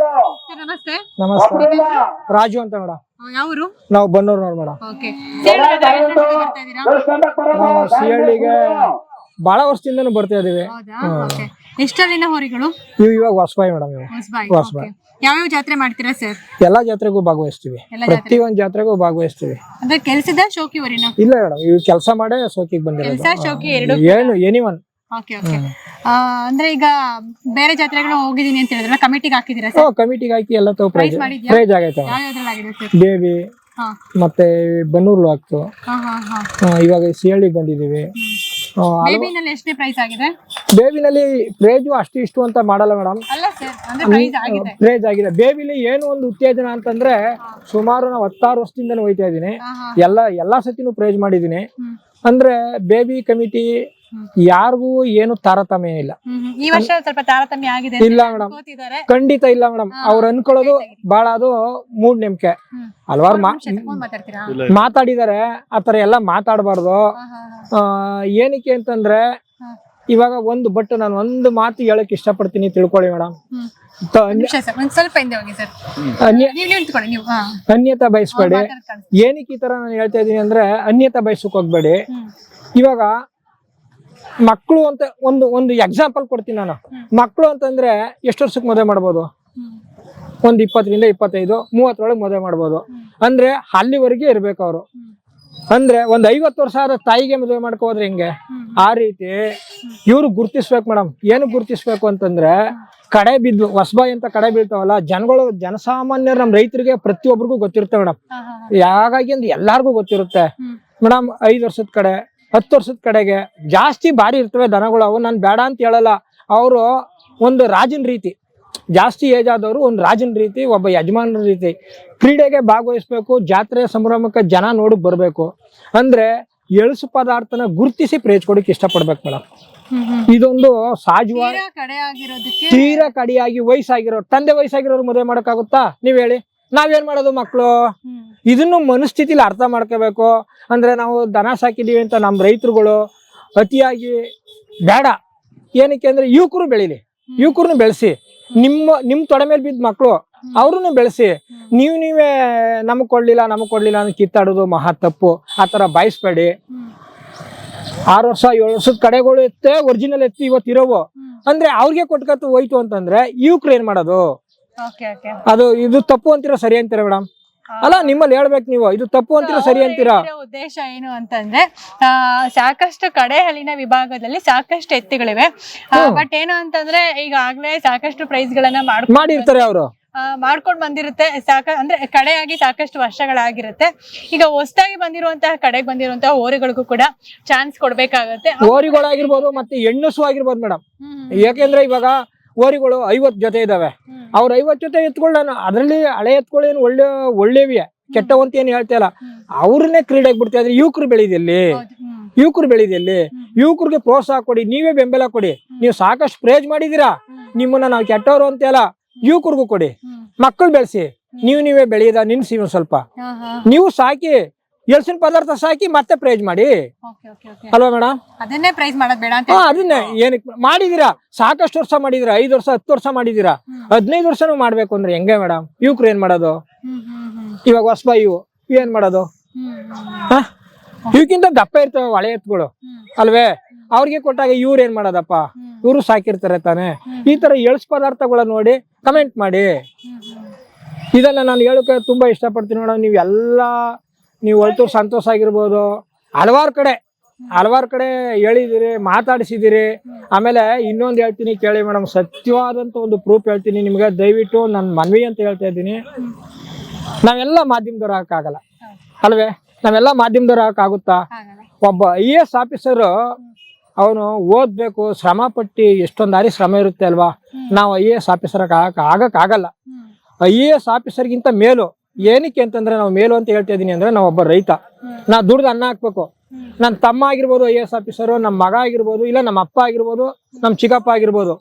ನಮಸ್ತೆ. ನಮಸ್ತೆ. ರಾಜು ಅಂತ ಮೇಡಮ್ ಯಾವರು? ನಾವು ಬನ್ನೂರ್ನವ್ರು ಮೇಡಮ್ ಓಕೆ. ಬರ್ತಾ ಇದ್ದೀರಾ? ನಾವು ಸಿಹಳ್ಳಿಗೆ ಬಹಳ ವರ್ಷದಿಂದನೂ ಬರ್ತಾ ಇದೀವಿ ಹೌದಾ? ಓಕೆ. ಎಷ್ಟಲ್ಲಿನ ಹೋರಿಗಳು? ಇವು ಇವಾಗ ಹೊಸಬಾಯಿ ಮೇಡಮ್ ಇವು. ಹೊಸಬಾಯಿ. ಹೊಸಬಾಯಿ. ಯಾವ್ಯಾವ ಜಾತ್ರೆ ಮಾಡ್ತೀರಾ ಸರ್? ಎಲ್ಲಾ ಜಾತ್ರೆಗೂ ಭಾಗವಹಿಸ್ತೀವಿ. ಪ್ರತಿ ಒಂದ್ ಜಾತ್ರೆಗೂ ಭಾಗವಹಿಸ್ತೀವಿ. ಅಂದ್ರೆ ಕೆಲ್ಸದ ಶೋಕಿ ಹೊರಿನ? ಇಲ್ಲ ಮೇಡಮ್ ಇವು ಕೆಲಸ ಮಾಡೇ ಶೋಕಿಗೆ ಬಂದಿರೋದು. ಕೆಲ್ಸ ಶೋಕಿ ಎರಡು? ಏನು ಎನಿ ಒನ್ ಓಕೆ ಓಕೆ ಅಂದ್ರೆ ಈಗ ಬೇರೆ ಜಾತ್ರೆಗಳು ಹೋಗಿದೀನಿ ಅಂತ ಹೇಳಿದ್ರಲ್ಲ ಕಮಿಟಿಗೆ ಹಾಕಿದ್ದೀರಾ ಓ ಸರ್ ಕಮಿಟಿಗೆ ಹಾಕಿ ಎಲ್ಲ ತಗೋ ಪ್ರೈಸ್ ಮಾಡಿದ್ಯಾ? ಪ್ರೈಸ್ ಆಗೈತೆ. ಆಗಿದೆ ಸರ್? ಬೇಬಿ ಹಾ. ಮತ್ತೆ ಬನ್ನೂರ್ಲು ಆಗ್ತು ಹಾ ಹಾ ಹಾ. ಇವಾಗ ಸಿಹಳ್ಳಿಗೆ ಬಂದಿದೀವಿ ಆ, ಬೇಬಿನಲ್ಲಿ ಎಷ್ಟನೇ ಪ್ರೈಸ್ ಆಗಿದೆ? ಬೇಬಿನಲ್ಲಿ ಪ್ರೈಜು ಅಷ್ಟು ಇಷ್ಟು ಅಂತ ಮಾಡಲ್ಲ ಮೇಡಮ್. ಅಲ್ಲ ಸರ್ ಅಂದ್ರೆ ಪ್ರೈಸ್ ಆಗಿದೆ. ಕ್ರೇಜ್ ಆಗಿದೆ. ಬೇಬಿಲಿ ಏನು ಒಂದು ಉತ್ತೇಜನ ಅಂತಂದ್ರೆ ಸುಮಾರು ನಾವು ಹತ್ತಾರು ವರ್ಷದಿಂದನೂ ಹೋಯ್ತಾ ಇದ್ದೀನಿ. ಹಾ ಹಾ. ಎಲ್ಲ ಎಲ್ಲಾ ಸತಿನೂ ಪ್ರೈಸ್ ಮಾಡಿದ್ದೀನಿ. ಹ್ಮ್. ಅಂದ್ರೆ ಬೇಬಿ ಕಮಿಟಿ ಯಾರಿಗೂ ಏನು ತಾರತಮ್ಯ ಇಲ್ಲ. ಈ ವರ್ಷ ಸ್ವಲ್ಪ ತಾರತಮ್ಯ ಆಗಿದೆ ಅಂತ ಇಲ್ಲ ಮೇಡಮ್. ಖಂಡಿತ ಇಲ್ಲ ಮೇಡಮ್. ಅವ್ರು ಅನ್ಕೊಳ್ಳೋದು ಬಹಳ ಅದು ಮೂಡ್ ನಂಬಿಕೆ. ಹಲವಾರು ಮಾತಾಡಿದಾರೆ ಆತರ ಎಲ್ಲ ಮಾತಾಡಬಾರ್ದು. ಏನಕ್ಕೆ ಅಂತಂದ್ರೆ. ಇವಾಗ ಒಂದು ಬಟ್ ನಾನು ಒಂದು ಮಾತು ಹೇಳಕ್ ಇಷ್ಟಪಡ್ತೀನಿ ತಿಳ್ಕೊಳ್ಳಿ ಮೇಡಮ್. ಅನ್ಯತ ಬಯಸ್ಬೇಡಿ. ಏನಕ್ಕೆ ಈ ತರ ನಾನು ಹೇಳ್ತಾ ಇದೀನಿ ಅಂದ್ರೆ ಅನ್ಯತಾ ಬಯಸಕ್ ಹೋಗ್ಬೇಡಿ. ಇವಾಗ ಮಕ್ಕಳು ಅಂತ ಒಂದು ಒಂದು ಎಕ್ಸಾಂಪಲ್ ಕೊಡ್ತೀನಿ ನಾನು. ಮಕ್ಕಳು ಅಂತಂದ್ರೆ ಎಷ್ಟು ವರ್ಷಕ್ಕೆ ಮದುವೆ ಮಾಡ್ಬೋದು? ಒಂದು ಇಪ್ಪತ್ತರಿಂದ ಇಪ್ಪತ್ತೈದು ಮೂವತ್ತರೊಳಗೆ ಮದುವೆ ಮಾಡ್ಬೋದು. ಅಂದ್ರೆ ಅಲ್ಲಿವರೆಗೆ ಇರ್ಬೇಕು ಅವರು. ಅಂದ್ರೆ ಒಂದ್ ಐವತ್ತು ವರ್ಷ ಆದ ತಾಯಿಗೆ ಮದುವೆ ಮಾಡ್ಕೋದ್ರೆ ಹೆಂಗೆ? ಆ ರೀತಿ ಇವ್ರು ಗುರ್ತಿಸ್ಬೇಕು ಮೇಡಮ್ ಏನು ಗುರ್ತಿಸ್ಬೇಕು ಅಂತಂದ್ರೆ ಕಡೆ ಬಿದ್ದು ಹೊಸಬಾಯಿ ಅಂತ ಕಡೆ ಬೀಳ್ತಾವಲ್ಲ ಜನಗಳು ಜನಸಾಮಾನ್ಯರು ನಮ್ಮ ರೈತರಿಗೆ ಪ್ರತಿಯೊಬ್ಬರಿಗೂ ಗೊತ್ತಿರುತ್ತೆ ಮೇಡಮ್. ಹಾಗಾಗಿ ಅಂದ್ರೆ ಎಲ್ಲಾರ್ಗು ಗೊತ್ತಿರುತ್ತೆ. ಮೇಡಮ್ ಐದು ವರ್ಷದ ಕಡೆ ಹತ್ತು ವರ್ಷದ ಕಡೆಗೆ ಜಾಸ್ತಿ ಬಾರಿ ಇರ್ತವೆ ದನಗಳು ಅವು ನಾನು ಬೇಡ ಅಂತ ಹೇಳಲ್ಲ. ಅವರು ಒಂದು ರಾಜನ ರೀತಿ. ಜಾಸ್ತಿ ಏಜ್ ಆದವರು ಒಂದು ರಾಜನ ರೀತಿ ಒಬ್ಬ ಯಜಮಾನರ ರೀತಿ. ಕ್ರೀಡೆಗೆ ಭಾಗವಹಿಸ್ಬೇಕು ಜಾತ್ರೆ ಸಂಭ್ರಮಕ್ಕೆ ಜನ ನೋಡಕ್ ಬರಬೇಕು. ಅಂದ್ರೆ ಎಳಸು ಪದಾರ್ಥನ ಗುರುತಿಸಿ ಪ್ರೇಜ್ ಕೊಡಕ್ಕೆ ಇಷ್ಟಪಡ್ಬೇಕು ಮೇಡಮ್. ಇದೊಂದು ಸಹಜವಾಗಿ ತೀರಾ ಕಡಿಯಾಗಿ ವಯಸ್ಸಾಗಿರೋರು ತಂದೆ ವಯಸ್ಸಾಗಿರೋರು ಮದುವೆ ಮಾಡಕ್ಕಾಗುತ್ತಾ? ನೀವ್ ಹೇಳಿ. ನಾವೇನ್ ಮಾಡೋದು ಮಕ್ಕಳು ಇದನ್ನು ಮನಸ್ಥಿತಿಲಿ ಅರ್ಥ ಮಾಡ್ಕೋಬೇಕು. ಅಂದ್ರೆ ನಾವು ದನ ಸಾಕಿದೀವಿ ಅಂತ ನಮ್ಮ ರೈತರುಗಳು ಅತಿಯಾಗಿ ಬೇಡ. ಏನಕ್ಕೆ ಅಂದ್ರೆ ಯುವಕರು ಬೆಳಿಲಿ. ಯುವಕರನ್ನು ಬೆಳೆಸಿ. ನಿಮ್ಮ ನಿಮ್ ತೊಡೆ ಮೇಲೆ ಬಿದ್ದ ಮಕ್ಕಳು ಅವ್ರನ್ನು ಬೆಳೆಸಿ. ನೀವು ನೀವೇ ನಮಗ್ ಕೊಡ್ಲಿಲ್ಲ ನಮಗ್ ಕೊಡ್ಲಿಲ್ಲ ಅಂತ ಕಿತ್ತಾಡೋದು ಮಹಾ ತಪ್ಪು. ಆ ತರ ಬಾಯಿಸ್ಬೇಡಿ. ಆರು ವರ್ಷ ಏಳು ವರ್ಷದ ಕಡೆಗಳು ಎತ್ತೆ ಒರಿಜಿನಲ್ ಎತ್ತಿ ಇವತ್ತು ಇರೋವು. ಅಂದ್ರೆ ಅವ್ರಿಗೆ ಕೊಟ್ಕತ್ತು ಹೋಯ್ತು ಅಂತಂದ್ರೆ ಯುವಕರು ಏನ್ ಮಾಡೋದು? ಅದು ಇದು ತಪ್ಪು ಅಂತೀರಾ ಸರಿ ಅಂತೀರಾ ಮೇಡಮ್ ಅಲ್ಲ ನಿಮ್ಮಲ್ಲಿ ಹೇಳ್ಬೇಕು ನೀವು ಇದು ತಪ್ಪು ಅಂತೀರಾ ಸರಿ ಅಂತೀರಾ? ಉದ್ದೇಶ ಏನು ಅಂತಂದ್ರೆ ಆ, ಸಾಕಷ್ಟು ಕಡೆ ಹಲ್ಲಿನ ವಿಭಾಗದಲ್ಲಿ ಸಾಕಷ್ಟು ಎತ್ತುಗಳಿವೆ. ಬಟ್ ಏನು ಅಂತಂದ್ರೆ ಈಗಾಗ್ಲೇ ಸಾಕಷ್ಟು ಪ್ರೈಸ್ ಗಳನ್ನ ಮಾಡ್ಕೊಂಡು ಮಾಡಿರ್ತಾರೆ ಅವರು. ಆ, ಮಾಡ್ಕೊಂಡ್ ಬಂದಿರುತ್ತೆ ಸಾಕ ಅಂದ್ರೆ ಕಡೆಯಾಗಿ ಸಾಕಷ್ಟು ವರ್ಷಗಳಾಗಿರುತ್ತೆ. ಈಗ ಹೊಸದಾಗಿ ಬಂದಿರುವಂತಹ ಕಡೆಗೆ ಬಂದಿರುವಂತಹ ಓರಿಗಳಿಗೂ ಕೂಡ ಚಾನ್ಸ್ ಕೊಡ್ಬೇಕಾಗತ್ತೆ. ಓರಿಗಳಾಗಿರ್ಬೋದು ಮತ್ತೆ ಹೆಣ್ಣುಸು ಆಗಿರ್ಬೋದು ಮೇಡಮ್ ಯಾಕೆಂದ್ರೆ ಇವಾಗ ಓರಿಗಳು ಐವತ್ ಜೊತೆ ಇದಾವೆ. ಅವ್ರ ಐವತ್ ಜೊತೆ ಎತ್ಕೊಳ್ಳ ಅದರಲ್ಲಿ ಹಳೆ ಎತ್ಕೊಳ್ಳಿ ಏನು ಒಳ್ಳೆ ಒಳ್ಳೆವಿಯೇ. ಕೆಟ್ಟವಂತ ಏನು ಹೇಳ್ತಾ ಇಲ್ಲ. ಅವ್ರನ್ನೇ ಕ್ರೀಡೆಗೆ ಬಿಡ್ತಾ ಇದ್ರೆ ಯುವಕರು ಬೆಳೆದಿಲ್ಲಿ. ಯುವಕರು ಬೆಳೆದಿಲ್ಲಿ ಯುವಕರಿಗೆ ಪ್ರೋತ್ಸಾಹ ಕೊಡಿ ನೀವೇ ಬೆಂಬಲ ಕೊಡಿ. ನೀವು ಸಾಕಷ್ಟು ಪ್ರೇಜ್ ಮಾಡಿದೀರಾ ನಿಮ್ಮನ್ನ ನಾವು ಕೆಟ್ಟವರು ಅಂತ ಇಲ್ಲ. ಯುವಕರಿಗೂ ಕೊಡಿ. ಮಕ್ಕಳು ಬೆಳೆಸಿ. ನೀವು ನೀವೇ ಬೆಳೆಯದ? ನಿನ್ಸಿ ಸ್ವಲ್ಪ. ನೀವು ಸಾಕಿ. ಎಲ್ಸಿನ ಪದಾರ್ಥ ಸಾಕಿ ಮತ್ತೆ ಪ್ರೈಜ್ ಮಾಡಿ. ಅಲ್ವಾ ಮೇಡಮ್ ಅದನ್ನೇ ಪ್ರೈಸ್ ಮಾಡೋದ್ ಬೇಡ ಅಂತ ಹಾ ಅದನ್ನೇ. ಏನಕ್ಕೆ ಮಾಡಿದೀರಾ? ಸಾಕಷ್ಟು ವರ್ಷ ಮಾಡಿದೀರಾ? ಐದು ವರ್ಷ ಹತ್ತು ವರ್ಷ ಮಾಡಿದೀರಾ? ಹದಿನೈದು ವರ್ಷನೂ ಮಾಡ್ಬೇಕು ಅಂದ್ರೆ ಹೆಂಗೆ ಮೇಡಮ್ ಇವ್ರು ಏನ್ ಮಾಡೋದು. ಇವಾಗ ಹೊಸಬ ಇವು. ಏನ್ ಮಾಡೋದು? ಹಾ? ಇವಕ್ಕಿಂತ ದಪ್ಪ ಇರ್ತವೆ ಹಳೆ ಎತ್ತುಗಳು ಅಲ್ವೇ? ಅವ್ರಿಗೆ ಕೊಟ್ಟಾಗ ಇವ್ರು ಏನ್ ಮಾಡೋದಪ್ಪ. ಇವರು ಸಾಕಿರ್ತಾರೆ ತಾನೆ. ಈ ತರ ಎಳ್ಸ್ ಪದಾರ್ಥಗಳ ನೋಡಿ ಕಮೆಂಟ್ ಮಾಡಿ. ಇದೆಲ್ಲ ನಾನು ಹೇಳೋಕೆ ತುಂಬಾ ಇಷ್ಟಪಡ್ತೀನಿ ಮೇಡಮ್ ನೀವು ಎಲ್ಲ ನೀವು ಹೊಲ್ತೂರು ಸಂತೋಷ ಆಗಿರ್ಬೋದು. ಹಲವಾರು ಕಡೆ ಹಲವಾರು ಕಡೆ ಹೇಳಿದಿರಿ ಮಾತಾಡಿಸಿದಿರಿ. ಆಮೇಲೆ ಇನ್ನೊಂದು ಹೇಳ್ತೀನಿ ಕೇಳಿ ಮೇಡಮ್ ಸತ್ಯವಾದಂತ ಒಂದು ಪ್ರೂಫ್ ಹೇಳ್ತೀನಿ ನಿಮ್ಗೆ. ದಯವಿಟ್ಟು ನನ್ನ ಮನವಿ ಅಂತ ಹೇಳ್ತಾ ಇದ್ದೀನಿ. ನಾವೆಲ್ಲ ಮಾಧ್ಯಮದವ್ರು ಹಾಕಾಗಲ್ಲ ಅಲ್ವೇ? ನಾವೆಲ್ಲ ಮಾಧ್ಯಮದವ್ರು ಹಾಕಾಗುತ್ತಾ. ಒಬ್ಬ ಐ ಎ ಎಸ್ ಆಫೀಸರ್ ಅವನು ಓದ್ಬೇಕು ಶ್ರಮ ಪಟ್ಟಿ ಎಷ್ಟೊಂದು ದಾರಿ ಶ್ರಮ ಇರುತ್ತೆ ಅಲ್ವಾ? ನಾವು ಐ ಎ ಎಸ್ ಆಫೀಸರ್ ಆಗಕ್ಕೆ ಆಗಲ್ಲ. ಐ ಎ ಎಸ್ ಆಫೀಸರ್ಗಿಂತ ಮೇಲು ಏನಕ್ಕೆ ಅಂತಂದ್ರೆ ನಾವು ಮೇಲು ಅಂತ ಹೇಳ್ತಾ ಇದೀನಿ ಅಂದ್ರೆ ನಾವು ಒಬ್ಬ ರೈತ. ನಾ ದುಡ್ದು ಅನ್ನ ಹಾಕ್ಬೇಕು. ನನ್ನ ತಮ್ಮ ಆಗಿರ್ಬೋದು ಐ ಎ ಎಸ್ ಆಫೀಸರು ನಮ್ಮ ಮಗ ಆಗಿರ್ಬೋದು ಇಲ್ಲ ನಮ್ಮ ಅಪ್ಪ ಆಗಿರ್ಬೋದು ನಮ್ಮ ಚಿಕ್ಕಪ್ಪ ಆಗಿರ್ಬೋದು.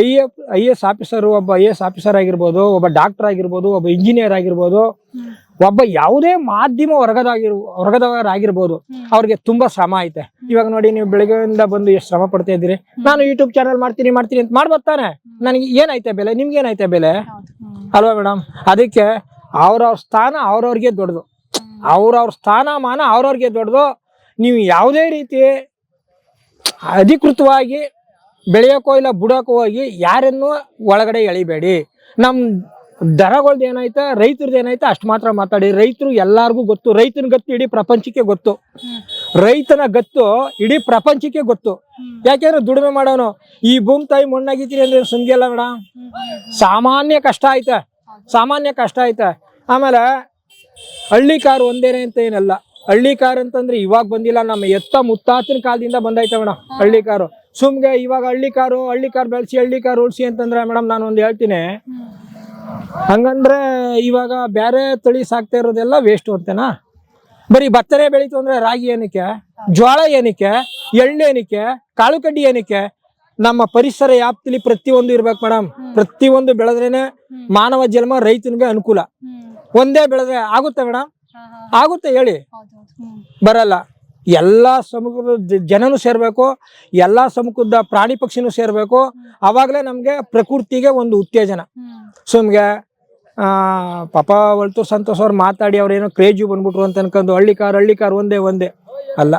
I A I S officer ಒಬ್ಬ ಐ ಎಸ್ ಆಫೀಸರ್ ಆಗಿರ್ಬೋದು ಒಬ್ಬ ಡಾಕ್ಟರ್ ಆಗಿರ್ಬೋದು ಒಬ್ಬ ಇಂಜಿನಿಯರ್ ಆಗಿರ್ಬೋದು ಒಬ್ಬ ಯಾವುದೇ ಮಾಧ್ಯಮ ವರ್ಗದಾಗಿರ್ ವರ್ಗದವರಾಗಿರ್ಬೋದು ಅವ್ರಿಗೆ ತುಂಬಾ ಶ್ರಮ ಐತೆ. ಇವಾಗ ನೋಡಿ ನೀವು ಬೆಳಗ್ಗೆಯಿಂದ ಬಂದು ಎಷ್ಟು ಶ್ರಮ ಪಡ್ತಾ ಇದ್ದೀರಿ? ನಾನು ಯೂಟ್ಯೂಬ್ ಚಾನಲ್ ಮಾಡ್ತೀನಿ ಮಾಡ್ತೀನಿ ಅಂತ ಮಾಡ್ಬರ್ತಾನೆ ನನಗೆ ಏನೈತೆ ಬೆಲೆ? ನಿಮ್ಗೆ ಏನೈತೆ ಬೆಲೆ. ಅಲ್ವಾ ಮೇಡಮ್ ಅದಕ್ಕೆ ಅವ್ರವ್ರ ಸ್ಥಾನ ಅವ್ರವ್ರಿಗೆ ದೊಡ್ಡದು. ಅವ್ರವ್ರ ಸ್ಥಾನಮಾನ ಅವ್ರವ್ರಿಗೆ ದೊಡ್ಡದು. ನೀವು ಯಾವುದೇ ರೀತಿ ಅಧಿಕೃತವಾಗಿ ಬೆಳೆಯೋಕ್ಕೋ ಇಲ್ಲ ಬುಡೋಕ್ಕೋ ಹೋಗಿ ಯಾರನ್ನು ಒಳಗಡೆ ಎಳಿಬೇಡಿ. ನಮ್ಮ ದರಗಳ್ದು ಏನೈತೆ ರೈತರದ್ದು ಏನೈತೆ ಅಷ್ಟು ಮಾತ್ರ ಮಾತಾಡಿ. ರೈತರು ಎಲ್ಲಾರ್ಗೂ ಗೊತ್ತು. ರೈತನ ಗತ್ತು ಇಡೀ ಪ್ರಪಂಚಕ್ಕೆ ಗೊತ್ತು. ರೈತನ ಗತ್ತು ಇಡೀ ಪ್ರಪಂಚಕ್ಕೆ ಗೊತ್ತು. ಯಾಕೆಂದ್ರೆ ದುಡಿಮೆ ಮಾಡೋನು. ಈ ಭೂಮಿ ತಾಯಿ ಮಣ್ಣಾಗಿತ್ತೀರಿ ಅಂದ್ರೆ ಸುಂದಿಯಲ್ಲ ಮೇಡಮ್ ಸಾಮಾನ್ಯ ಕಷ್ಟ ಐತೆ ಸಾಮಾನ್ಯ ಕಷ್ಟ ಐತೆ. ಆಮೇಲೆ ಹಳ್ಳಿ ಕಾರು ಒಂದೇನೆ ಅಂತ ಏನಲ್ಲ. ಹಳ್ಳಿ ಕಾರ್ ಅಂತಂದ್ರೆ ಇವಾಗ ಬಂದಿಲ್ಲ, ನಮ್ಮ ಎತ್ತ ಮುತ್ತಾತಿನ ಕಾಲದಿಂದ ಬಂದೈತೆ ಮೇಡಮ್ ಹಳ್ಳಿ ಕಾರು. ಸುಮ್ಗೆ ಇವಾಗ ಹಳ್ಳಿ ಕಾರು, ಹಳ್ಳಿ ಕಾರ್ ಬೆಳೆಸಿ, ಹಳ್ಳಿ ಕಾರ್ ಉಳಿಸಿ ಅಂತಂದ್ರೆ ಮೇಡಮ್ ನಾನು ಒಂದು ಹೇಳ್ತೀನಿ. ಹಂಗಂದ್ರೆ ಇವಾಗ ಬೇರೆ ತಳಿ ಸಾಕ್ತಾ ಇರೋದೆಲ್ಲ ವೇಸ್ಟ್ ಅಂತೇನಾ ಬರೀ ಭತ್ತನೇ ಬೆಳೀತು ಅಂದ್ರೆ ರಾಗಿ ಏನಕ್ಕೆ ಜೋಳ ಏನಕ್ಕೆ, ಎಳ್ಳು ಏನಕ್ಕೆ, ಕಾಳು ಕಡ್ಡಿ ಏನಕ್ಕೆ ನಮ್ಮ ಪರಿಸರ ವ್ಯಾಪ್ತಿಲಿ ಪ್ರತಿಯೊಂದು ಇರ್ಬೇಕು ಮೇಡಮ್ ಪ್ರತಿಯೊಂದು ಬೆಳೆದ್ರೇನೆ ಮಾನವ ಜನ್ಮ ರೈತನಿಗೆ ಅನುಕೂಲ. ಒಂದೇ ಬೆಳೆದ್ರೆ ಆಗುತ್ತೆ ಮೇಡಮ್ ಆಗುತ್ತೆ ಹೇಳಿ? ಬರಲ್ಲ. ಎಲ್ಲ ಸಮುದ್ರದ ಜನನು ಸೇರ್ಬೇಕು ಎಲ್ಲ ಸಮುದ್ರದ ಪ್ರಾಣಿ ಪಕ್ಷಿನೂ ಸೇರ್ಬೇಕು. ಅವಾಗಲೇ ನಮ್ಗೆ ಪ್ರಕೃತಿಗೆ ಒಂದು ಉತ್ತೇಜನ. ಸುಮ್ಗೆ ಆ ಪಾಪ ಒಳ್ತು ಸಂತೋಷ ಅವ್ರು ಮಾತಾಡಿ ಅವ್ರೇನೋ ಕ್ರೇಜು ಬಂದ್ಬಿಟ್ರು ಅಂತ ಅನ್ಕೊಂಡು ಹಳ್ಳಿ ಕಾರ್ ಹಳ್ಳಿ ಕಾರ್ ಒಂದೇ ಒಂದೇ. ಅಲ್ಲ.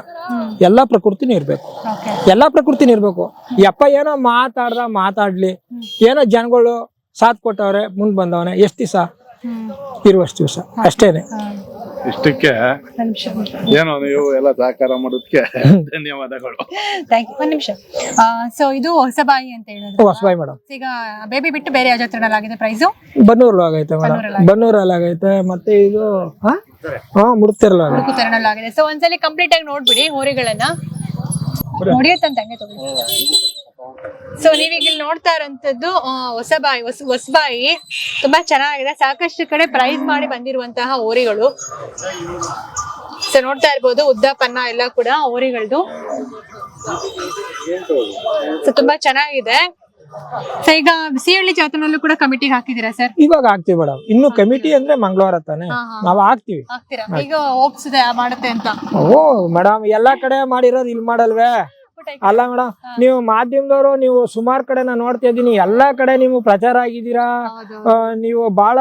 ಎಲ್ಲಾ ಪ್ರಕೃತಿನೂ ಇರ್ಬೇಕು. ಎಲ್ಲಾ ಪ್ರಕೃತಿನೂ ಇರ್ಬೇಕು. ಯಪ್ಪ ಏನೋ ಮಾತಾಡ್ದ ಮಾತಾಡ್ಲಿ. ಏನೋ ಜನಗಳು ಸಾಥ್ ಕೊಟ್ಟವ್ರೆ ಮುಂದ್ ಬಂದವನೆ ಎಷ್ಟ್ ದಿವಸ? ಇರುವಷ್ಟು ದಿವಸ. ಅಷ್ಟೇನೆ. ಇಷ್ಟಕ್ಕೆ ಏನೋ ನೀವು ಎಲ್ಲ ಸಹಕಾರ ಮಾಡೋದಕ್ಕೆ ಧನ್ಯವಾದಗಳು. ಥ್ಯಾಂಕ್ ಯು ಒಂದು ನಿಮಿಷ. ಸೊ ಇದು ಹೊಸಬಾಯಿ ಅಂತ ಹೇಳಿದ್ರು. ಹೊಸಬಾಯಿ ಮೇಡಮ್ ಈಗ ಬೇಬಿ ಬಿಟ್ಟು ಬೇರೆ ಯಾವ ಜಾತ್ರೆನಲ್ಲಿ ಆಗಿದೆ ಪ್ರೈಸು ಬನ್ನೂರಲ್ಲಿ ಆಗೈತೆ ಮೇಡಮ್ ಬನ್ನೂರಲ್ಲಿ ಆಗೈತೆ ಮತ್ತೆ ಇದು ಹಾ ಮುಡ್ತಿರಲ್ಲ ಸೊ ಒಂದ್ಸಲಿ ಕಂಪ್ಲೀಟ್ ಆಗಿ ನೋಡ್ಬಿಡಿ ಹೋರಿಗಳನ್ನ ಹಂಗೆ ತಗೊಳ್ಳಿ. ಸೊ ನೀವೀಗ ಇಲ್ಲಿ ನೋಡ್ತಾ ಇರೋಂಥದ್ದು ಹೊಸಬಾಯಿ ಹೊಸ ಹೊಸಬಾಯಿ. ತುಂಬಾ ಚೆನ್ನಾಗಿದೆ. ಸಾಕಷ್ಟು ಕಡೆ ಪ್ರೈಸ್ ಮಾಡಿ ಬಂದಿರುವಂತಹ ಹೋರಿಗಳು ಸೊ ನೋಡ್ತಾ ಇರ್ಬೋದು ಉದ್ದ ಪನ್ನ ಎಲ್ಲ ಕೂಡ ಹೋರಿಗಳದು ಸೊ ತುಂಬಾ ಚೆನ್ನಾಗಿದೆ. ಸೊ ಈಗ ಬಿಸಿಹಳ್ಳಿ ಜಾತ್ರೆನಲ್ಲೂ ಕೂಡ ಕಮಿಟಿಗೆ ಹಾಕಿದ್ದೀರಾ ಸರ್? ಇವಾಗ ಆಗ್ತೀವಿ ಮೇಡಮ್ ಇನ್ನು ಕಮಿಟಿ ಅಂದ್ರೆ ಮಂಗಳವಾರ ತಾನೆ. ನಾವ್ ಹಾಕ್ತಿವಿ. ಹಾಕ್ತೀರಾ? ಈಗ ಹೋಪ್ಸಿದೆ ಮಾಡುತ್ತೆ ಅಂತ. ಓ ಮೇಡಮ್ ಎಲ್ಲಾ ಕಡೆ ಮಾಡಿರೋದು ಇಲ್ಲಿ ಮಾಡಲ್ವೇ? ಅಲ್ಲ ಮೇಡಮ್ ನೀವು ಮಾಧ್ಯಮದವರು ನೀವು ಸುಮಾರು ಕಡೆ ನಾನು ನೋಡ್ತಾ ಇದ್ದೀನಿ ಎಲ್ಲಾ ಕಡೆ ನೀವು ಪ್ರಚಾರ ಆಗಿದ್ದೀರಾ? ನೀವು ಬಹಳ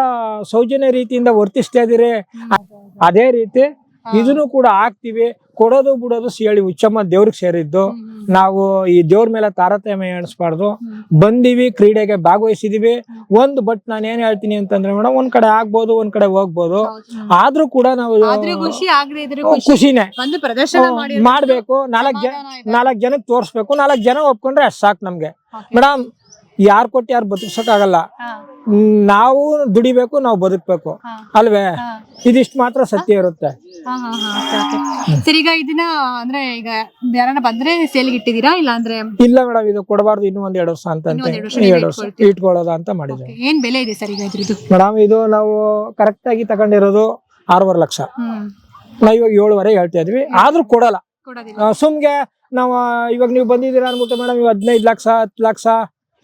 ಸೌಜನ್ಯ ರೀತಿಯಿಂದ ವರ್ತಿಸ್ತಾ ಇದೀರಿ ಅದೇ ರೀತಿ ಇದನ್ನು ಕೂಡ ಹಾಕ್ತಿವಿ. ಕೊಡೋದು ಬಿಡೋದು ಹೇಳಿ ಹುಚ್ಚಮ್ಮ ದೇವ್ರಿಗೆ ಸೇರಿದ್ದು. ನಾವು ಈ ದೇವ್ರ ಮೇಲೆ ತಾರತಮ್ಯ ಎಣಿಸ್ಬಾರ್ದು ಬಂದಿವಿ ಕ್ರೀಡೆಗೆ ಭಾಗವಹಿಸಿದೀವಿ. ಒಂದು ಬಟ್ ನಾನು ಏನ್ ಹೇಳ್ತೀನಿ ಅಂತಂದ್ರೆ ಮೇಡಮ್ ಒಂದ್ ಕಡೆ ಆಗ್ಬೋದು ಒಂದ್ ಕಡೆ ಹೋಗ್ಬೋದು. ಆದ್ರೂ ಕೂಡ ನಾವು ಖುಷಿನೇ. ಮಾಡ್ಬೇಕು. ನಾಲ್ಕ್ ಜನ ನಾಲ್ಕ್ ಜನಕ್ಕೆ ತೋರ್ಸ್ಬೇಕು. ನಾಲ್ಕ್ ಜನ ಒಪ್ಕೊಂಡ್ರೆ ಅಷ್ಟ್ ಸಾಕು ನಮ್ಗೆ. ಮೇಡಮ್ ಯಾರ್ ಕೊಟ್ಟು ಯಾರು ಬದುಕ್ಸಕ್ ಆಗಲ್ಲ ನಾವು ದುಡಿಬೇಕು ನಾವು ಬದುಕ್ಬೇಕು. ಅಲ್ವೇ. ಇದಿಷ್ಟು ಮಾತ್ರ ಸತ್ಯ ಇರುತ್ತೆ. ಸರಿ ಈಗ ಇದನ್ನ ಅಂದ್ರೆ ಈಗ ಯಾರನ್ನ ಬಂದ್ರೆ ಸೇಲ್ಗೆ ಇಟ್ಟಿದ್ದೀರಾ? ಇಲ್ಲ ಅಂದ್ರೆ ಇಲ್ಲ ಮೇಡಮ್ ಇದು ಕೊಡಬಾರ್ದು. ಇನ್ನೂ ಒಂದ್ ಎರಡು ವರ್ಷ ಅಂತ ಎರಡು ವರ್ಷ ಇಟ್ಕೊಳ್ಳೋದ ಅಂತ ಮಾಡಿದ್ವಿ ಏನ್ ಬೆಲೆ ಇದೆ ಸರ್ ಈಗ ಇದ್ರದ್ದು? ಮೇಡಮ್ ಇದು ನಾವು ಕರೆಕ್ಟ್ ಆಗಿ ತಗೊಂಡಿರೋದು ಆರೂವರೆ ಲಕ್ಷ. ನಾವ್ ನಾವು ಇವಾಗ ಏಳುವರೆ ಹೇಳ್ತಾ ಇದ್ವಿ. ಆದ್ರೂ ಕೊಡಲ್ಲ. ಸುಮ್ಗೆ ನಾವು ಇವಾಗ ನೀವು ಬಂದಿದ್ದೀರಾ ಅನ್ಬಿಟ್ಟು ಮೇಡಮ್ ಇವ್ ಹದಿನೈದು ಲಕ್ಷ ಹತ್ತು ಲಕ್ಷ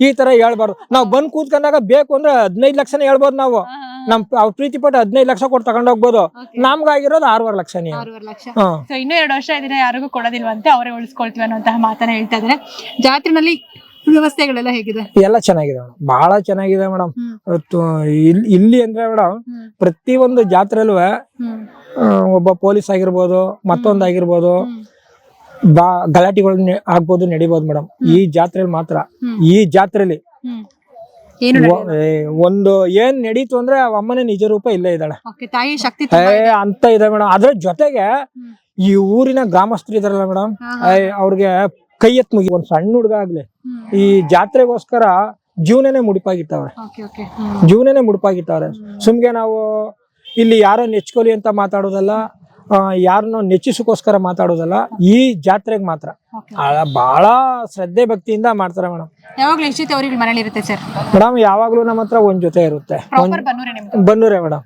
ಈ ತರ ಹೇಳ್ಬಾರ್ದು. ನಾವು ಬಂದ್ ಕೂತ್ಕೊಂಡಾಗ ಬೇಕು ಅಂದ್ರೆ ಹದಿನೈದು ಲಕ್ಷನೇ ಹೇಳ್ಬೋದು ನಾವು. ನಮ್ ಅವ್ರ ಪ್ರೀತಿ ಪಟ್ಟು ಹದಿನೈದು ಲಕ್ಷ ಕೊಟ್ಟು ತಗೊಂಡ್ ಹೋಗ್ಬೋದು. Okay. ನಮ್ಗಾಗಿರೋದು ಆರೂವರೆ ಲಕ್ಷ ನೀವು. ಆರೂವರೆ ಲಕ್ಷ. ಹಾ. ಸೊ ಇನ್ನೂ ಎರಡು ವರ್ಷ ಇದನ್ನ ಯಾರಿಗೂ ಕೊಡೋದಿಲ್ವಂತೆ ಅವರೇ ಉಳಿಸ್ಕೊಳ್ತೀವಿ ಅನ್ನೋಂತಹ ಮಾತನ್ನ ಹೇಳ್ತಾ ಇದಾರೆ ಜಾತ್ರೆನಲ್ಲಿ ವ್ಯವಸ್ಥೆಗಳೆಲ್ಲ ಹೇಗಿದೆ? ಎಲ್ಲ ಚೆನ್ನಾಗಿದೆ ಮೇಡಮ್ ಬಹಳ ಚೆನ್ನಾಗಿದೆ ಮೇಡಮ್ ಇಲ್ಲಿ ಅಂದ್ರೆ ಮೇಡಮ್ ಪ್ರತಿ ಒಂದು ಜಾತ್ರೆಲ್ವೇ ಒಬ್ಬ ಪೊಲೀಸ್ ಆಗಿರ್ಬೋದು ಮತ್ತೊಂದ್ ಆಗಿರ್ಬೋದು ಹ್ಮ್. ಬಾ ಗಲಾಟೆಗಳು ಆಗ್ಬೋದು ನಡಿಬೋದು ಮೇಡಮ್ ಈ ಜಾತ್ರೆಯಲ್ಲಿ ಮಾತ್ರ. ಈ ಜಾತ್ರೆಯಲ್ಲಿ ಏನು ಒ- ಏ, ಒಂದು ಏನ್ ನಡೀತು ಅಂದ್ರೆ ಆ ಅಮ್ಮನೇ ನಿಜ ರೂಪ ಇಲ್ಲೇ ಇದ್ದಾಳೆ. ಓಕೆ ತಾಯಿ ಶಕ್ತಿ ಏ ತುಂಬಾ ಇದೆ. ಅಂತ ಇದೆ ಮೇಡಮ್ ಅದ್ರ ಜೊತೆಗೆ ಈ ಊರಿನ ಗ್ರಾಮಸ್ಥರು ಇದಾರಲ್ಲ ಮೇಡಮ್ ಹಾ, ಅವ್ರಿಗೆ ಕೈ ಎತ್ ಮುಗಿ ಒಂದ್ ಸಣ್ಣ ಹುಡುಗ ಆಗ್ಲಿ. ಹ್ಮ್. ಈ ಜಾತ್ರೆಗೋಸ್ಕರ ಜೀವನನೇ ಮುಡಿಪಾಗಿತ್ತವ್ರೆ ಓಕೆ ಓಕೆ. ಹ್ಮ್. ಜೀವನನೇ ಮುಡಿಪಾಗಿತ್ತವ್ರೆ ಸುಮ್ಗೆ ನಾವು ಇಲ್ಲಿ ಯಾರೋ ನೆಚ್ಕೊಲಿ ಅಂತ ಮಾತಾಡೋದಲ್ಲ ಯಾರನ್ನೋ ನೆಚ್ಚಿಸಕೋಸ್ಕರ ಮಾತಾಡೋದಲ್ಲ ಈ ಜಾತ್ರೆಗೆ ಮಾತ್ರ. ಆ, ಬಹಳ ಶ್ರದ್ಧೆ ಭಕ್ತಿಯಿಂದ ಮಾಡ್ತಾರೆ ಮೇಡಮ್. ಯಾವಾಗ್ಲೂ ಎಷ್ಟು ಜೊತೆ ಅವ್ರಿಗೆ ಮನೇಲಿ ಇರುತ್ತೆ ಸರ್? ಮೇಡಮ್ ಯಾವಾಗ್ಲೂ ನಮ್ಮ ಹತ್ರ ಒಂದ್ ಜೊತೆ ಇರುತ್ತೆ. ಬನ್ನೂರೇ ಮೇಡಮ್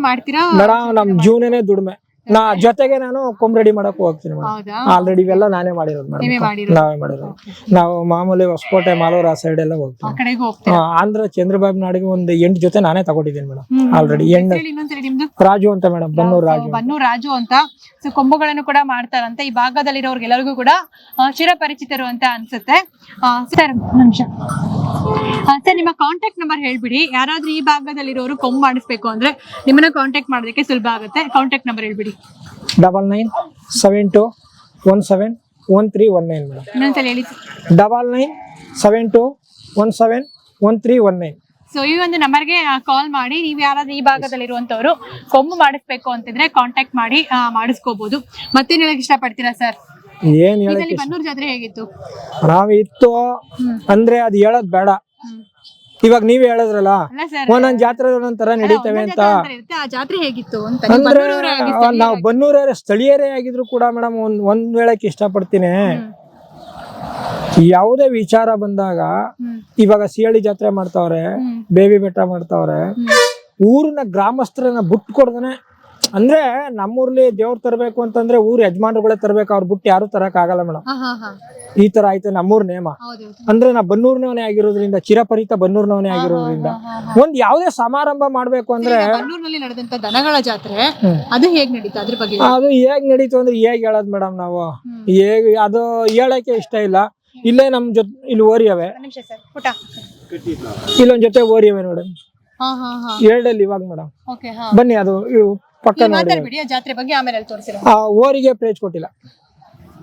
ಮಾಡ್ತೀರಾ? ಮೇಡಮ್ ನಮ್ ಜೀವನನೇ ದುಡಿಮೆ. ನಾ ಜೊತೆಗೆ ನಾನು ಕೊಂಬ್ ರೆಡಿ ಮಾಡಕ್ ಹೋಗ್ತೀನಿ ಮೇಡಮ್. ಆಲ್ರೆಡಿ ಇವೆಲ್ಲ ನಾನೇ ಮಾಡಿರೋದು ನೀವೇ ಮೇಡಮ್ ಮಾಡಿರೋದು? ನಾವೇ ಮಾಡಿರೋದು. ನಾವು ಮಾಮೂಲಿ ಹೊಸಕೋಟೆ ಮಾಲೂರು ಆ ಸೈಡ್ ಎಲ್ಲ ಹೋಗ್ತೀವಿ. ಆಂಧ್ರ ಚಂದ್ರಬಾಬು ನಾಡಿಗೆ ಒಂದು ಎಂಟು ಜೊತೆ ನಾನೇ ತಗೊಂಡಿದ್ದೀನಿ ಮೇಡಮ್. ಆಲ್ರೆಡಿ ಎಂಟು. ರಾಜು ಅಂತ ಮೇಡಮ್ ಬನ್ನೂರು ರಾಜು ಬನ್ನೂರು ರಾಜು ಅಂತ. ಸೊ ಕೊಂಬುಗಳನ್ನು ಕೂಡ ಮಾಡ್ತಾರಂತೆ. ಈ ಭಾಗದಲ್ಲಿರೋರ್ಗೆಲ್ಲರಿಗೂ ಕೂಡ ಚಿರಪರಿಚಿತರು ಅಂತ ಅನ್ಸುತ್ತೆ. ಸರ್ ನಿಮಿಷ. ಸರ್ ನಿಮ್ಮ ಕಾಂಟ್ಯಾಕ್ಟ್ ನಂಬರ್ ಹೇಳ್ಬಿಡಿ. ಯಾರಾದ್ರೂ ಈ ಭಾಗದಲ್ಲಿರೋರು ಕೊಂಬು ಮಾಡಿಸ್ಬೇಕು ಅಂದ್ರೆ ನಿಮ್ಮನ್ನ ಕಾಂಟ್ಯಾಕ್ಟ್ ಮಾಡೋದಕ್ಕೆ ಸುಲಭ ಆಗುತ್ತೆ. ಕಾಂಟ್ಯಾಕ್ಟ್ ನಂಬರ್ ಹೇಳ್ಬಿಡಿ. Double nine seven two one seven one three one nine madam double nine seven two one seven one three one nine so ಈ ಒಂದು ನಂಬರ್ಗೆ ಕಾಲ್ ಮಾಡಿ ನೀವು ಯಾರಾದ್ರೂ ಈ ಭಾಗದಲ್ಲಿರುವಂತವ್ರು ಕೊಂಬು ಮಾಡಿಸ್ಬೇಕು ಅಂತಿದ್ರೆ ಕಾಂಟ್ಯಾಕ್ಟ್ ಮಾಡಿ ಮಾಡಿಸ್ಕೋಬಹುದು ಮತ್ತೇನು ಹೇಳಕ್ ಇಷ್ಟಪಡ್ತೀರಾ ಸರ್ ಏನ್ ಹೇಳಿ ಜಾತ್ರೆ ಹೇಗಿತ್ತು? ನಾವಿತ್ತು ಅಂದ್ರೆ ಅದು ಹೇಳೋದ್ ಬೇಡ. ಇವಾಗ ನೀವ್ ಹೇಳಿದ್ರಲ್ಲ? ಅಲ್ಲ ಸರ್ ಒಂದೊಂದ್ ಜಾತ್ರೆ ಒಂದೊಂದ್ ತರ ನಡೀತವೆ ಅಂತ. ಆ ಜಾತ್ರೆ ಹೇಗಿತ್ತು ಅಂತ. ನೀವು ಅಂದ್ರೆ ಬನ್ನೂರವ್ರೇ ಆಗಿ ಸ್ಥಳೀಯರಾಗಿ. ನಾವು ಬನ್ನೂರೇ ಸ್ಥಳೀಯರೇ ಆಗಿದ್ರು ಕೂಡ ಮೇಡಮ್ ಒಂದ್ ಒಂದ್ ಹೇಳಕ್ ಇಷ್ಟಪಡ್ತೀನಿ. ಪಡ್ತೀನಿ ಯಾವುದೇ ವಿಚಾರ ಬಂದಾಗ ಹ್ಮ್. ಇವಾಗ ಸಿಹಳಿ ಜಾತ್ರೆ ಮಾಡ್ತಾವ್ರೆ ಹ್ಮ್. ಬೇಬಿ ಬೆಟ್ಟ ಮಾಡ್ತಾವ್ರೆ ಊರಿನ ಗ್ರಾಮಸ್ಥರನ್ನ ಬಿಟ್ಟು ಕೊಡ್ದನೆ ಅಂದ್ರೆ ನಮ್ಮೂರ್ಲಿ ದೇವ್ರ ತರಬೇಕು ಅಂತಂದ್ರೆ ಊರ್ ಯಜಮಾನ್ರುಗಳೇ ತರಬೇಕು ಅವ್ರ ಬಿಟ್ಟು ಯಾರು ತರಕ್ ಆಗಲ್ಲ ಮೇಡಮ್. ಈ ತರ ಆಯ್ತು ನಮ್ಮೂರ್ ನೇಮ. ಅಂದ್ರೆ ನಾ ಬನ್ನೂರ್ನವನೇ ಆಗಿರೋದ್ರಿಂದ ಚಿರಪರಿತ ಬನ್ನೂರ್ನವನೇ ಆಗಿರೋದ್ರಿಂದ. ಒಂದ್ ಯಾವ್ದೇ ಸಮಾರಂಭ ಮಾಡ್ಬೇಕು ಅಂದ್ರೆ ಈಗ ಬನ್ನೂರಿನಲ್ಲಿ ನಡೆದಂತ ದನಗಳ ಜಾತ್ರೆ ಅದು ಹೇಗ್ ನಡೀತಾ ಅದ್ರ ಬಗ್ಗೆ? ಅದು ಹೇಗ್ ನಡೀತು ಅಂದ್ರೆ ಹೇಗ್ ಹೇಳದ್ ಮೇಡಮ್ ನಾವು. ಹೇಗ್ ಅದು ಹೇಳಕ್ಕೆ ಇಷ್ಟ ಇಲ್ಲ. ಇಲ್ಲೇ ನಮ್ ಜೊತೆ ಇಲ್ಲಿ ಓರಿಯವೆ. ಇಲ್ಲೊಂದ್ ಜೊತೆ ಓರಿಯವೆ ನೋಡಿ. ಎರಡಲ್ಲಿ ಇವಾಗ ಮೇಡಮ್ ಬನ್ನಿ ಅದು ಇವು. ಪಕ್ಕ ನೋಡಿ ಮಾತಾಡ್ಬಿಡಿ ಆ ಜಾತ್ರೆ ಬಗ್ಗೆ ಆಮೇಲೆ ಅಲ್ಲಿ ತೋರಿಸಿರೋ. ಆ ಓರಿಗೆ ಪ್ರೈಜ್ ಕೊಟ್ಟಿಲ್ಲ.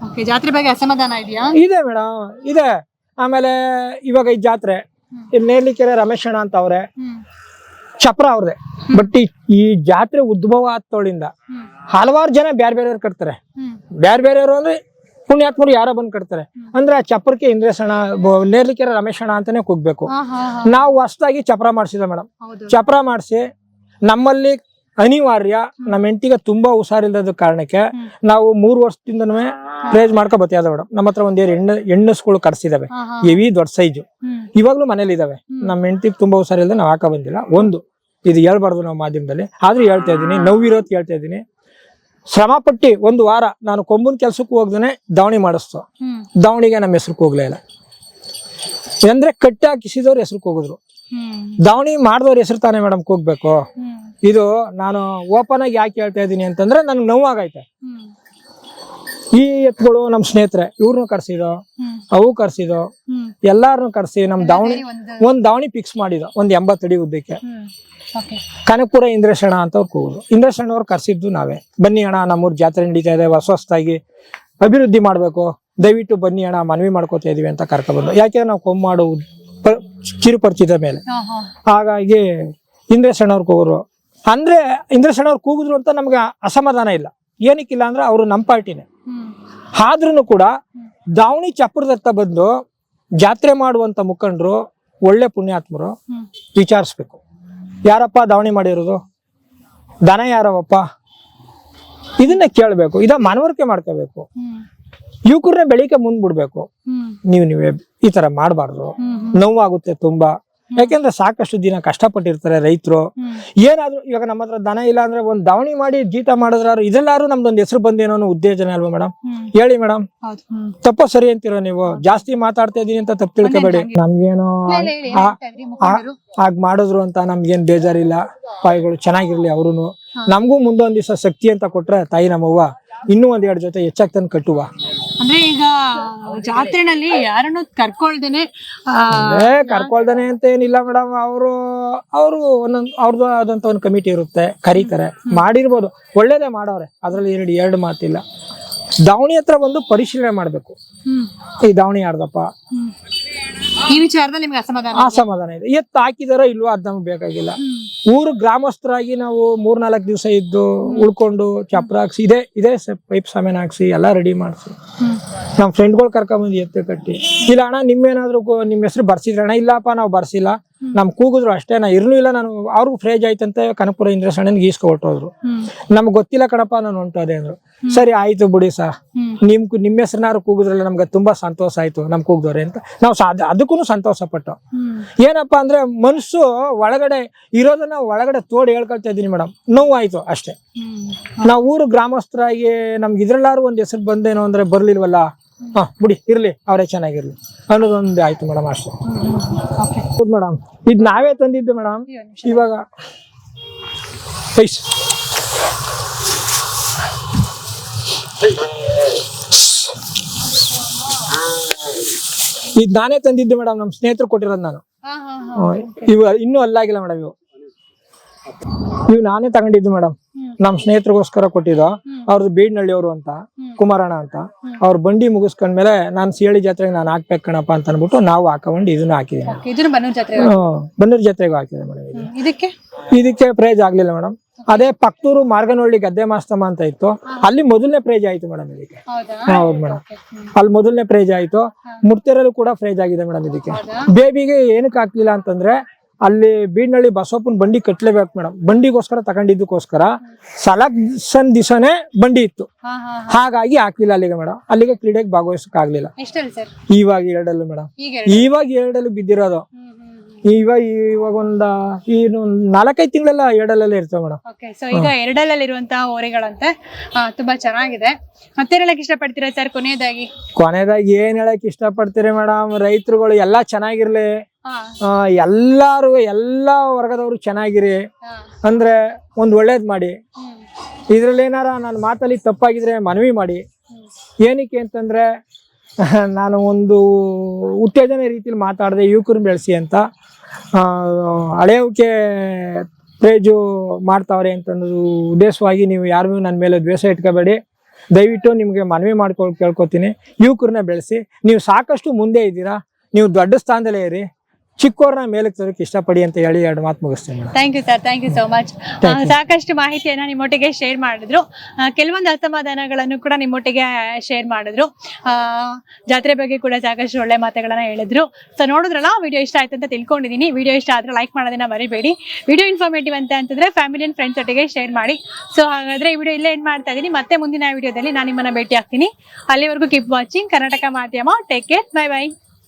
ಓಕೆ ಜಾತ್ರೆ ಬಗ್ಗೆ ಅಸಮಾಧಾನ ಇದೆಯಾ? ಇದೆ ಮೇಡಮ್ ಇದೆ. ಆಮೇಲೆ ಇವಾಗ ಈ ಜಾತ್ರೆ ಇಲ್ಲಿ ನೇರ್ಲಿಕೆರೆ ರಮೇಶ್ ಅಣ್ಣ ಅಂತ ಅವ್ರೆ. ಹ್ಮ್. ಚಪ್ರ ಅವ್ರದೆ. ಬಟ್ ಈ ಈ ಜಾತ್ರೆ ಉದ್ಭವ ಆತೋಳಿಂದ ಹಲವಾರು ಜನ ಬ್ಯಾರೆ ಬೇರೆಯವ್ರು ಕಟ್ತಾರೆ. ಹ್ಮ್. ಬ್ಯಾರೆ ಬೇರೆಯವರು ಅಂದ್ರೆ ಪುಣ್ಯಾತ್ಮರು ಯಾರೋ ಬಂದ್ ಕಟ್ತಾರೆ. ಅಂದ್ರೆ ಆ ಚಪ್ರಕ್ಕೆ ಇಂದ್ರೇಶ್ ಅಣ್ಣ ಬ- ನೇರ್ಲಿಕೆರೆ ರಮೇಶ್ ಅಣ್ಣ ಅಂತಾನೆ ಕೂಗ್ಬೇಕು. ಹಾ ಹಾ ಹಾ ನಾವು ಹೊಸದಾಗಿ ಚಪ್ರ ಮಾಡಿಸಿದ ಮೇಡಮ್ ಹೌದು. ಚಪ್ರ ಮಾಡಿಸಿ ನಮ್ಮಲ್ಲಿ ಅನಿವಾರ್ಯ. ನಮ್ಮ ಹೆಂಡತಿಗೆ ತುಂಬಾ ಹುಷಾರಿಲ್ಲದ ಕಾರಣಕ್ಕೆ ನಾವು ಮೂರು ವರ್ಷದಿಂದನೂ ಪ್ರೇಜ್ ಮಾಡ್ಕೊ ಬತ್ತಿಯಾದ ಮೇಡಮ್ ನಮ್ಮ ಹತ್ರ ಒಂದೇರು ಹೆಣ್ಣು ಹೆಣ್ಣಸ್ಗಳು ಕಟ್ಸಿದಾವೆ ಹೆವಿ ದೊಡ್ಡ ಸೈಜು. ಇವಾಗ್ಲೂ ಮನೇಲಿ ಇದಾವೆ ನಮ್ಮ ಹೆಂಡತಿಗೆ ತುಂಬಾ ಹುಷಾರಿಲ್ಲದೆ ನಾವು ಹಾಕ ಬಂದಿಲ್ಲ. ಒಂದು ಇದು ಹೇಳ್ಬಾರ್ದು ನಾವು ಮಾಧ್ಯಮದಲ್ಲಿ. ಆದ್ರೂ ಹೇಳ್ತಾ ಇದ್ದೀನಿ ನೋವಿರೋದ್ ಹೇಳ್ತಾ ಇದ್ದೀನಿ. ಶ್ರಮ ಪಟ್ಟಿ ಒಂದು ವಾರ ನಾನು ಕೊಂಬನ್ ಕೆಲ್ಸಕ್ಕೆ ಹೋಗ್ದೇನೆ ದಾವಣಿ ಮಾಡಿಸ್ತು. ದಾವಣಿಗೆ ನಮ್ಮ ಹೆಸರು ಹೋಗ್ಲೇ ಇಲ್ಲ. ಅಂದ್ರೆ ಕಟ್ಟಿ ಹಾಕಿಸಿದವ್ರ ಹೆಸರು ಹೋಗಿದ್ರು ದಾವಣಿ ಮಾಡಿದವ್ರ ಹೆಸರು ತಾನೇ ಮೇಡಮ್ ಹೋಗ್ಬೇಕು. ಇದು ನಾನು ಓಪನ್ ಆಗಿ ಯಾಕೆ ಹೇಳ್ತಾ ಇದ್ದೀನಿ ಅಂತಂದ್ರೆ ನನ್ಗೆ ನೋವಾಗೈತೆ. ಆಗೈತೆ ಈ ಎತ್ತುಗಳು ನಮ್ಮ ಸ್ನೇಹಿತರೆ ಇವ್ರನ್ನೂ ಕರ್ಸಿದೋ ಅವು ಕರ್ಸಿದೋ ಎಲ್ಲಾರನ್ನು ಕರ್ಸಿ ನಮ್ ದಾವಣಿ ಒಂದು ದಾವಣಿ ಫಿಕ್ಸ್ ಮಾಡಿದ ಒಂದ್ ಎಂಬತ್ತಡಿ ಉದ್ದಕ್ಕೆ. ಕನಕಪುರ ಇಂದ್ರೇಶ್ ಅಣ್ಣ ಅಂತ ಅವ್ರು ಕೂಗುದು. ಇಂದ್ರೇಶಣ್ಣ ಅವ್ರು ಕರ್ಸಿದ್ದು ನಾವೇ. ಬನ್ನಿ ಅಣ್ಣ ನಮ್ಮೂರ್ ಜಾತ್ರೆ ನಡೀತಾ ಇದೆ ಹೊಸ ಹೊಸದಾಗಿ ಅಭಿವೃದ್ಧಿ ಮಾಡ್ಬೇಕು. ದಯವಿಟ್ಟು ಬನ್ನಿ ಅಣ್ಣ ಮನವಿ ಮಾಡ್ಕೋತಾ ಇದೀವಿ ಅಂತ ಕರ್ಕೊಬಂದು. ಯಾಕೆಂದ್ರೆ ನಾವು ಕೊಂಬಾಡು ಮಾಡುವುದು ಚಿರುಪರಿಚಿತ ಮೇಲೆ. ಹಾಗಾಗಿ ಇಂದ್ರೇಶಣ್ಣ ಅವ್ರು ಕೂಗುರು. ಅಂದ್ರೆ ಇಂದ್ರೇಶ್ ಅವ್ರು ಕೂಗಿದ್ರು ಅಂತ ನಮ್ಗೆ ಅಸಮಾಧಾನ ಇಲ್ಲ. ಏನಕ್ಕಿಲ್ಲ ಅಂದ್ರೆ ಅವರು ನಮ್ಮ ಪಾರ್ಟಿನೇ. ಆದ್ರೂ ಕೂಡ ದಾವಣಿ ಚಪ್ಪರದತ್ತ ಬಂದು ಜಾತ್ರೆ ಮಾಡುವಂತ ಮುಖಂಡರು ಒಳ್ಳೆ ಪುಣ್ಯಾತ್ಮರು ವಿಚಾರಿಸ್ಬೇಕು. ಯಾರಪ್ಪ ದಾವಣಿ ಮಾಡಿರೋದು? ದನ ಯಾರವಪ್ಪ? ಇದನ್ನ ಕೇಳಬೇಕು. ಇದ ಮನವರಿಕೆ ಮಾಡ್ಕೋಬೇಕು. ಯುವಕರನ್ನ ಬೆಳಿಗ್ಗೆ ಮುಂದ್ ಬಿಡ್ಬೇಕು ನೀವು ನೀವೇ ಈ ತರ ಮಾಡಬಾರ್ದು. ನೋವಾಗುತ್ತೆ ತುಂಬಾ. ಯಾಕೆಂದ್ರೆ ಸಾಕಷ್ಟು ದಿನ ಕಷ್ಟಪಟ್ಟಿರ್ತಾರೆ ರೈತರು. ಏನಾದ್ರು ಇವಾಗ ನಮ್ಮ ಹತ್ರ ದನ ಇಲ್ಲ ಅಂದ್ರೆ ಒಂದ್ ದಾವಣಿ ಮಾಡಿ ಜೀತ ಮಾಡಿದ್ರಾರು ಇದೆಲ್ಲಾರು ನಮ್ದೊಂದು ಹೆಸರು ಬಂದೇನೋ ಅನ್ನೋ ಉದ್ದೇಶನ ಅಲ್ವಾ ಮೇಡಮ್ ಹೇಳಿ ಮೇಡಮ್ ಹೌದು. ತಪ್ಪು ಸರಿ ಅಂತೀರ ನೀವು? ಜಾಸ್ತಿ ಮಾತಾಡ್ತಾ ಇದೀನಿ ಅಂತ ತಪ್ಪು ತಿಳ್ಕೊಬೇಡಿ. ನಮ್ಗೇನೋ ಹಾಗ ಮಾಡಿದ್ರು ಅಂತ ನಮ್ಗೇನ್ ಬೇಜಾರಿಲ್ಲ. ಪಾಯಿಗಳು ಚೆನ್ನಾಗಿರ್ಲಿ ಅವ್ರು ನಮಗೂ ಮುಂದೊಂದ್ ದಿವಸ ಶಕ್ತಿ ಅಂತ ಕೊಟ್ರೆ ತಾಯಿ ನಮ್ಮವ್ವ ಇನ್ನೂ ಒಂದ್ ಎರಡು ಜೊತೆ ಹೆಚ್ಚಾಗ್ ತಂದು ಕಟ್ಟುವ. ಅಂದ್ರೆ ಈಗ ಜಾತ್ರೆನಲ್ಲಿ ಯಾರನ್ನು ಕರ್ಕೊಳ್ದೇನೆ ಕರ್ಕೊಳ್ದೇನೆ ಅಂತ ಏನಿಲ್ಲ ಮೇಡಮ್. ಅವರು ಅವರು ಒಂದೊಂದು ಅವ್ರದ್ದು ಆದಂತ ಒಂದು ಕಮಿಟಿ ಇರುತ್ತೆ ಕರೀತಾರೆ. ಮಾಡಿರ್ಬೋದು. ಒಳ್ಳೇದೇ ಮಾಡೋರೆ ಅದ್ರಲ್ಲಿ ಎರಡು ಎರಡು ಮಾತಿಲ್ಲ. ದಾವಣಿ ಹತ್ರ ಬಂದು ಪರಿಶೀಲನೆ ಮಾಡ್ಬೇಕು. ಈ ದಾವಣಿ ಹ್ಮ್. ಈ ವಿಚಾರದಲ್ಲಿ ನಿಮ್ಗೆ ಅಸಮಾಧಾನ ಅಸಮಾಧಾನ ಇದೆ. ಎತ್ತು ಹಾಕಿದಾರೋ ಇಲ್ವೋ ಅದ್ ನಮ್ಗೆ ಬೇಕಾಗಿಲ್ಲ. ಊರು ಗ್ರಾಮಸ್ಥರಾಗಿ ನಾವು ಮೂರ್ನಾಲ್ಕು ದಿವಸ ಇದ್ದು ಉಳ್ಕೊಂಡು ಚಪ್ರ ಹಾಕ್ಸಿ ಇದೇ ಇದೇ ಪೈಪ್ ಸಾಮಾನು ಹಾಕ್ಸಿ ಎಲ್ಲ ರೆಡಿ ಮಾಡಿಸಿ. ನಮ್ ನಮ್ಮ ಫ್ರೆಂಡ್ಗಳು ಕರ್ಕೊಂಬಂದು ಎತ್ತ ಕಟ್ಟಿ. ಇಲ್ಲ ಅಣ್ಣ ನಿಮ್ಮೇನಾದ್ರು ನಿಮ್ಮ ನಿಮ್ ಹೆಸರು ಬರ್ಸಿದ್ರ ಅಣ್ಣ ಇಲ್ಲಪ್ಪ ನಾವು ಬರ್ಸಿಲ್ಲ. ನಮ್ ಕೂಗಿದ್ರು ಅಷ್ಟೇ ನಾ ಇರ್ಲೂ ಇಲ್ಲ ನಾನು ಅವ್ರಿಗೂ ಫ್ರೇಜ್ ಆಯ್ತಂತೆ ಕನಕಪುರ ಇಂದ್ರಸಣ್ಣನ್ಗೆ ಈಸ್ಕೊ ಹೊಟ್ಟೋದ್ರು ಹ್ಮ್. ನಮ್ಗೆ ಗೊತ್ತಿಲ್ಲ ಕಣಪ್ಪ ನಾನು ಹೊಂಟೋದೆ ಅಂದ್ರು. ಸರಿ ಆಯ್ತು ಬಿಡಿ ಸಾ. ನಿಮ್ ನಿಮ್ಮ ಹೆಸರನ್ನಾರು ಕೂಗಿದ್ರಲ್ಲ ನಮ್ಗೆ ತುಂಬಾ ಸಂತೋಷ ಆಯ್ತು ನಮ್ ಕೂಗ್ದವ್ರೆ ಅಂತ. ನಾವು ಅದಕ್ಕೂ ಸಂತೋಷ ಪಟ್ಟು. ಏನಪ್ಪಾ ಅಂದ್ರೆ ಮನಸ್ಸು ಒಳಗಡೆ ಇರೋದನ್ನ ಒಳಗಡೆ ತೋಡಿ ಹೇಳ್ಕೊಳ್ತಾ ಇದ್ದೀನಿ ಮೇಡಮ್ ನೋವಾಯ್ತು ಆಯ್ತು ಅಷ್ಟೇ ನಾವು ಊರು ಗ್ರಾಮಸ್ಥರಾಗಿ ನಮ್ಗೆ ಇದ್ರಲ್ಲಾರು ಒಂದ್ ಹೆಸರು ಬಂದೇನೋ ಅಂದ್ರೆ ಬರ್ಲಿಲ್ವಲ್ಲ? ಹಾ ಬಿಡಿ ಇರ್ಲಿ ಅವರೇ ಚೆನ್ನಾಗಿರ್ಲಿ. ಅನ್ನೋದೊಂದು ಆಯ್ತು ಮೇಡಮ್ ಅಷ್ಟೇ. ಹೌದು ಮೇಡಮ್. ಇದು ನಾವೇ ತಂದಿದ್ದು ಮೇಡಮ್. ಇವಾಗ ಐಸ್. ಇದು ನಾನೇ ತಂದಿದ್ದು ಮೇಡಮ್ ನಮ್ ಸ್ನೇಹಿತರು ಕೊಟ್ಟಿರೋದು ನಾನು. ಹಾ ಹಾ ಹಾ. ಇವು ಇನ್ನೂ ಅಲ್ಲಾಗಿಲ್ಲ ಮೇಡಮ್ ಇವು. ಇವು ನಾನೇ ತಗೊಂಡಿದ್ದು ಮೇಡಮ್. ನಮ್ ಸ್ನೇಹಿತರಿಗೋಸ್ಕರ ಕೊಟ್ಟಿದ್ದು. ಅವ್ರದ್ದು ಬೀಡ್ನಳ್ಳಿಯವರು ಅಂತ ಕುಮಾರಣ್ಣ ಅಂತ. ಅವ್ರ ಬಂಡಿ ಮುಗಿಸ್ಕೊಂಡ್ಮೇಲೆ ನಾನು ಸಿಹಳಿ ಜಾತ್ರೆಗೆ ನಾನು ಹಾಕ್ಬೇಕು ಕಣಪ್ಪ ಅಂತ ಅನ್ಬಿಟ್ಟು ನಾವು ಹಾಕೊಂಡು ಇದನ್ನ ಹಾಕಿದ್ದೀನಿ ಇದನ್ನು ಬನ್ನೂರ್ ಜಾತ್ರೆ ಹ್ಮ್. ಬನ್ನೂರು ಜಾತ್ರೆಗೂ ಹಾಕಿದೆ ಮೇಡಮ್ ಇದು. ಇದಕ್ಕೆ? ಇದಕ್ಕೆ ಪ್ರೈಜ್ ಆಗ್ಲಿಲ್ಲ ಮೇಡಮ್ ಅದೇ ಪಕ್ತೂರು ಮಾರ್ಗನಹಳ್ಳಿ ಗದ್ದೆ ಮಾಸ್ತಮ ಅಂತ ಇತ್ತು. ಅಲ್ಲಿ ಮೊದಲನೇ ಪ್ರೈಜ್ ಆಯ್ತು ಮೇಡಮ್ ಇದಕ್ಕೆ. ಹೌದಾ? ಹೌದು ಮೇಡಮ್ ಅಲ್ಲಿ ಮೊದಲನೇ ಪ್ರೈಜ್ ಆಯ್ತು. ಮುರ್ತಿರಲ್ಲೂ ಕೂಡ ಪ್ರೈಜ್ ಆಗಿದೆ ಮೇಡಮ್ ಇದಕ್ಕೆ. ಬೇಬಿಗೆ ಏನಕ್ಕೆ ಹಾಕ್ಲಿಲ್ಲ ಅಂತಂದ್ರೆ ಅಲ್ಲಿ ಬೀಡ್ನಳ್ಳಿ ಬಸವಪ್ಪನ ಬಂಡಿ ಕಟ್ಲೇಬೇಕು ಮೇಡಮ್ ಬಂಡಿಗೋಸ್ಕರ ತಗೊಂಡಿದ್ದಕ್ಕೋಸ್ಕರ ಸಲಕ್ಷನ್ ದಿವಸನೇ ಬಂಡಿ ಇತ್ತು. ಹಾಗಾಗಿ ಹಾಕ್ಲಿಲ್ಲ ಅಲ್ಲಿಗೆ ಮೇಡಮ್ ಅಲ್ಲಿಗೆ ಕ್ರೀಡೆಗೆ ಭಾಗವಹಿಸಕ್ ಆಗ್ಲಿಲ್ಲ. ಇವಾಗ ಎರಡಲ್ಲೂ ಮೇಡಮ್ ಇವಾಗ ಎರಡಲ್ಲೂ ಬಿದ್ದಿರೋದು. ಇವಾಗ ಇವಾಗ ಒಂದ ಏನು ನಾಲ್ಕೈದು ತಿಂಗಳೆಲ್ಲ ಎರಡಲ್ಲೇ ಇರ್ತವೆ ಮೇಡಮ್ ಸೊ ಈಗ ಎರಡಲ್ಲಲ್ಲಿ ಇರುವಂತಹ ಆ, ತುಂಬಾ ಚೆನ್ನಾಗಿದೆ. ಮತ್ತೆ ಹೇಳಕ್ ಇಷ್ಟಪಡ್ತೀರಾ ಸರ್ ಕೊನೆಯದಾಗಿ? ಕೊನೆಯದಾಗಿ ಏನ್ ಹೇಳಕ್ ಇಷ್ಟಪಡ್ತೀರಿ ಮೇಡಮ್ ರೈತರುಗಳು ಎಲ್ಲಾ ಚೆನ್ನಾಗಿರ್ಲಿ. ಎಲ್ಲಾರು ಎಲ್ಲಾ ವರ್ಗದವರು ಚೆನ್ನಾಗಿರಿ. ಅಂದ್ರೆ ಒಂದ್ ಒಳ್ಳೇದ್ ಮಾಡಿ. ಇದ್ರಲ್ಲಿ ಏನಾರ ನನ್ನ ಮಾತಲ್ಲಿ ತಪ್ಪಾಗಿದ್ರೆ ಮನವಿ ಮಾಡಿ. ಏನಕ್ಕೆ ಅಂತಂದ್ರೆ ನಾನು ಒಂದು ಉತ್ತೇಜನ ರೀತಿಲಿ ಮಾತಾಡದೆ ಯುವಕರನ್ನ ಬೆಳೆಸಿ ಅಂತ. ಆ, ಹಳೆಯವಕ್ಕೆ ಪ್ರೇಜು ಮಾಡ್ತಾವ್ರೆ ಅಂತಂದು ಉದ್ದೇಶವಾಗಿ ನೀವು ಯಾರಿಗೂ ನನ್ನ ಮೇಲೆ ದ್ವೇಷ ಇಟ್ಕೋಬೇಡಿ. ದಯವಿಟ್ಟು ನಿಮಗೆ ಮನವಿ ಮಾಡ್ಕೊಳ್ ಕೇಳ್ಕೊತೀನಿ. ಯುವಕರನ್ನ ಬೆಳೆಸಿ ನೀವು ಸಾಕಷ್ಟು ಮುಂದೆ ಇದ್ದೀರಾ ನೀವು ದೊಡ್ಡ ಸ್ಥಾನದಲ್ಲೇ ಇರಿ. ಚಿಕ್ಕವ್ರನ್ನ ಮೇಲಕ್ಕೆ ತರೋಕೆ ಇಷ್ಟಪಡಿ ಅಂತ ಹೇಳಿ ಎರಡು ಮಾತು ಮುಗಿಸ್ತೀನಿ thank you sir thank you so much ಸಾಕಷ್ಟು ಮಾಹಿತಿಯನ್ನ ನಿಮ್ಮೊಟ್ಟಿಗೆ ಶೇರ್ ಮಾಡಿದ್ರು. ಕೆಲವೊಂದು ಅಸಮಾಧಾನಗಳನ್ನು ಕೂಡ ನಿಮ್ಮೊಟ್ಟಿಗೆ ಶೇರ್ ಮಾಡಿದ್ರು. ಆ, ಜಾತ್ರೆ ಬಗ್ಗೆ ಕೂಡ ಸಾಕಷ್ಟು ಒಳ್ಳೆ ಮಾತುಗಳನ್ನ ಹೇಳಿದ್ರು. ಸೊ ನೋಡಿದ್ರಲ್ಲ ವಿಡಿಯೋ ಇಷ್ಟ ಆಯ್ತು ಅಂತ ತಿಳ್ಕೊಂಡಿದ್ದೀನಿ ವಿಡಿಯೋ ಇಷ್ಟ ಆದ್ರೆ ಲೈಕ್ ಮಾಡೋದನ್ನ ಮರಿಬೇಡಿ. ವಿಡಿಯೋ ಇನ್ಫಾರ್ಮೇಟಿವ್ ಅಂತ ಅಂತಂದ್ರೆ ಫ್ಯಾಮಿಲಿ ಅಂಡ್ ಫ್ರೆಂಡ್ಸ್ ಒಟ್ಟಿಗೆ ಶೇರ್ ಮಾಡಿ. ಸೊ ಹಾಗಾದ್ರೆ ಈ ವಿಡಿಯೋ ಇಲ್ಲೇ ಏನ್ ಮಾಡ್ತಾ ಇದ್ದೀನಿ ಮತ್ತೆ ಮುಂದಿನ ವಿಡಿಯೋದಲ್ಲಿ ನಾನು ನಿಮ್ಮನ್ನ ಭೇಟಿ ಆಗ್ತೀನಿ ಅಲ್ಲಿವರೆಗೂ ಕೀಪ್ ವಾಚಿಂಗ್ ಕರ್ನಾಟಕ ಮಾಧ್ಯಮ. Take care bye bye